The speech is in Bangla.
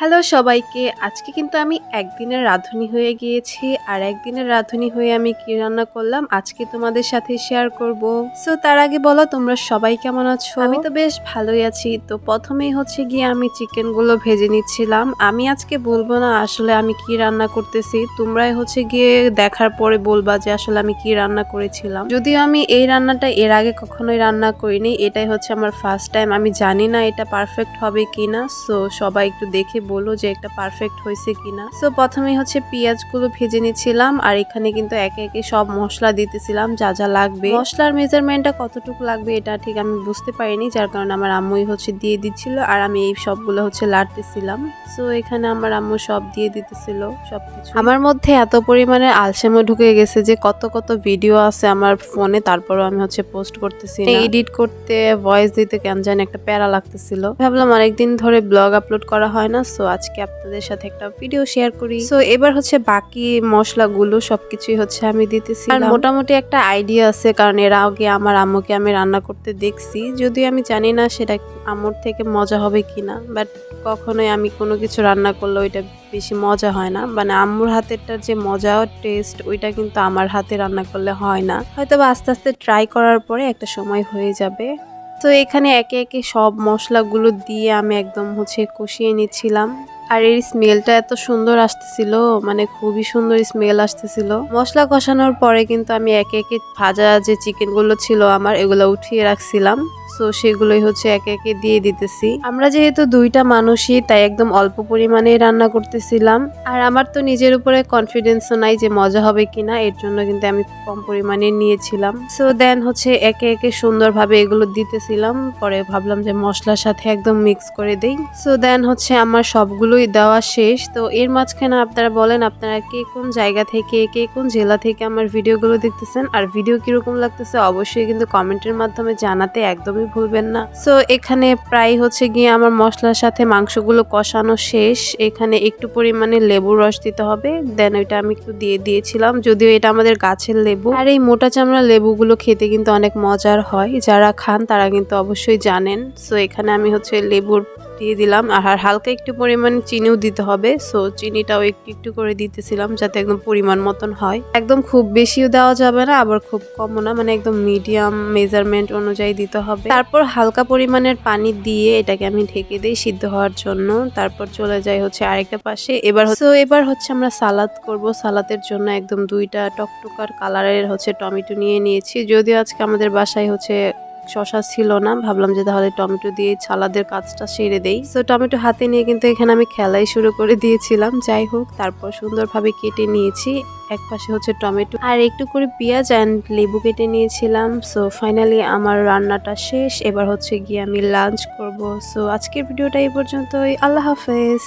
হ্যালো সবাইকে, আজকে কিন্তু আমি একদিনের রাঁধুনি হয়ে গিয়েছি আর একদিনের রাঁধুনি হয়ে আমি কি রান্না করলাম আজকে তোমাদের সাথে শেয়ার করব। সো তার আগে বলো তোমরা সবাই কেমন আছো? আমি তো বেশ ভালোই আছি। তো প্রথমেই হচ্ছে গিয়ে আমি চিকেনগুলো ভেজে নিচ্ছিলাম। আমি আজকে বলব না আসলে আমি কি রান্না করতেছি। তোমরাই হচ্ছে গিয়ে দেখার পরে বলবা যে আসলে আমি কি রান্না করেছিলাম। যদিও আমি এই রান্নাটা এর আগে কখনোই রান্না করিনি, এটাই হচ্ছে আমার ফার্স্ট টাইম আমি জানি না এটা পারফেক্ট হবে কিনা। সো সবাই একটু দেখে বলো যে একটা পারফেক্ট হয়েছে কিনা। সো প্রথমেই হচ্ছে পেঁয়াজগুলো ভেজে নিচ্ছিলাম আর এখানে কিন্তু একে একে সব মশলা দিতেছিলাম, যা যা লাগবে। মশলার মেজারমেন্টটা কতটুকু লাগবে এটা ঠিক আমি বুঝতে পারিনি, যার কারণে আমার আম্মুই হচ্ছে দিয়ে দিচ্ছিল আর আমি এই সবগুলো হচ্ছে লাড়তেছিলাম। সো এখানে আমার আম্মু সব দিয়ে দিতেছিল, সবকিছু। আমার মধ্যে এত পরিমাণে আলসেমো ঢুকে গেছে যে কত কত ভিডিও আছে আমার ফোনে তারপরও আমি হচ্ছে পোস্ট করতেছি এডিট করতে ভয়েস দিতে কেন জানি একটা প্যারা লাগতেছিল। ভাবলাম অনেকদিন ধরে ব্লগ আপলোড করা হয় না সো আজকে আপনাদের সাথে একটা ভিডিও শেয়ার করি। সো এবার হচ্ছে বাকি মশলাগুলো সবকিছুই হচ্ছে আমি দিতেছি। আর মোটামুটি একটা আইডিয়া আছে কারণ এর আগে আমার আম্মুকে আমি রান্না করতে দেখছি। যদিও আমি জানি না সেটা আম্মুর থেকে মজা হবে কিনা বাট কখনোই আমি কোনো কিছু রান্না করলে ওইটা বেশি মজা হয় না। মানে আম্মুর হাতেরটার যে মজা টেস্ট ওইটা কিন্তু আমার হাতে রান্না করলে হয় না। হয়তো বা আস্তে আস্তে ট্রাই করার পরে একটা সময় হয়ে যাবে। তো এখানে একে একে সব মশলাগুলো দিয়ে আমি একদম হচ্ছে কষিয়ে নিচ্ছিলাম। আর এর স্মেলটা এত সুন্দর আসতেছিল মানে খুবই সুন্দর স্মেল আসতেছিল। মশলা কষানোর পরে কিন্তু আমি একে একে ভাজা যে চিকেনগুলো ছিল আমার, এগুলো উঠিয়ে রাখছিলাম। সো সেগুলোই হচ্ছে একে একে দিয়ে দিতেছি। আমরা যেহেতু দুইটা মানুষই, তাই একদম অল্প পরিমাণে রান্না করতেছিলাম। আর আমার তো নিজের উপরে কনফিডেন্সও নাই যে মজা হবে কিনা, এর জন্য কিন্তু আমি কম পরিমাণে নিয়েছিলাম। সো দেন হচ্ছে একে একে সুন্দরভাবে এগুলো দিতেছিলাম। পরে ভাবলাম যে মশলার সাথে একদম মিক্স করে দেই। সো দেন হচ্ছে আমার সবগুলোই দেওয়া শেষ। তো এর মাঝখানে আপনারা বলেন, আপনারা কে কোন জায়গা থেকে, কে কোন জেলা থেকে আমার ভিডিওগুলো দেখতেছেন? আর ভিডিও কীরকম লাগতেছে অবশ্যই কিন্তু কমেন্টের মাধ্যমে জানাতে একদমই ভুলবেন না। সো এখানে প্রায় হচ্ছে গিয়ে আমার মশলার সাথে মাংসগুলো কষানো শেষ। এখানে একটু পরিমাণে লেবুর রস দিতে হবে। দেন ওইটা আমি একটু দিয়ে দিয়েছিলাম। যদিও এটা আমাদের গাছের লেবু। আর এই মোটা চামড়া লেবুগুলো খেতে কিন্তু অনেক মজার হয়। যারা খান তারা কিন্তু অবশ্যই জানেন। সো এখানে আমি হচ্ছে লেবুর দিয়ে দিলাম। আর হালকা একটু পরিমাণ চিনিও দিতে হবে। সো চিনিটাও একটু একটু করে দিতেছিলাম যাতে একদম পরিমাণ মতন হয়। একদম খুব বেশিও দেওয়া যাবে না, আবার খুব কমও না। মানে একদম মিডিয়াম মেজারমেন্ট অনুযায়ী দিতে হবে। তারপর হালকা পরিমাণের পানি দিয়ে এটাকে আমি ঢেকে দিই সিদ্ধ হওয়ার জন্য। তারপর চলে যাই হচ্ছে আরেকটা পাশে। এবার তো এবার হচ্ছে আমরা সালাদ করব। সালাদের জন্য একদম দুইটা টকটকার কালারের হচ্ছে টমেটো নিয়ে নিয়েছি। যদিও আজকে আমাদের বাসায় হচ্ছে শশা ছিল না, ভাবলাম যে তাহলে টমেটো দিয়ে ছালাদের কাজটা সেরে দেই। তো টমেটো হাতে নিয়ে কিন্তু এখানে আমি খেলাই শুরু করে দিয়েছিলাম। যাই হোক, তারপর সুন্দরভাবে কেটে নিয়েছি। এক পাশে হচ্ছে টমেটো। আর একটু করে পেঁয়াজ অ্যান্ড লেবু কেটে নিয়েছিলাম। সো ফাইনালি আমার রান্নাটা শেষ। এবার হচ্ছে গিয়ে আমি লাঞ্চ করব। সো আজকের ভিডিওটা এই পর্যন্তই। আল্লাহ হাফেজ।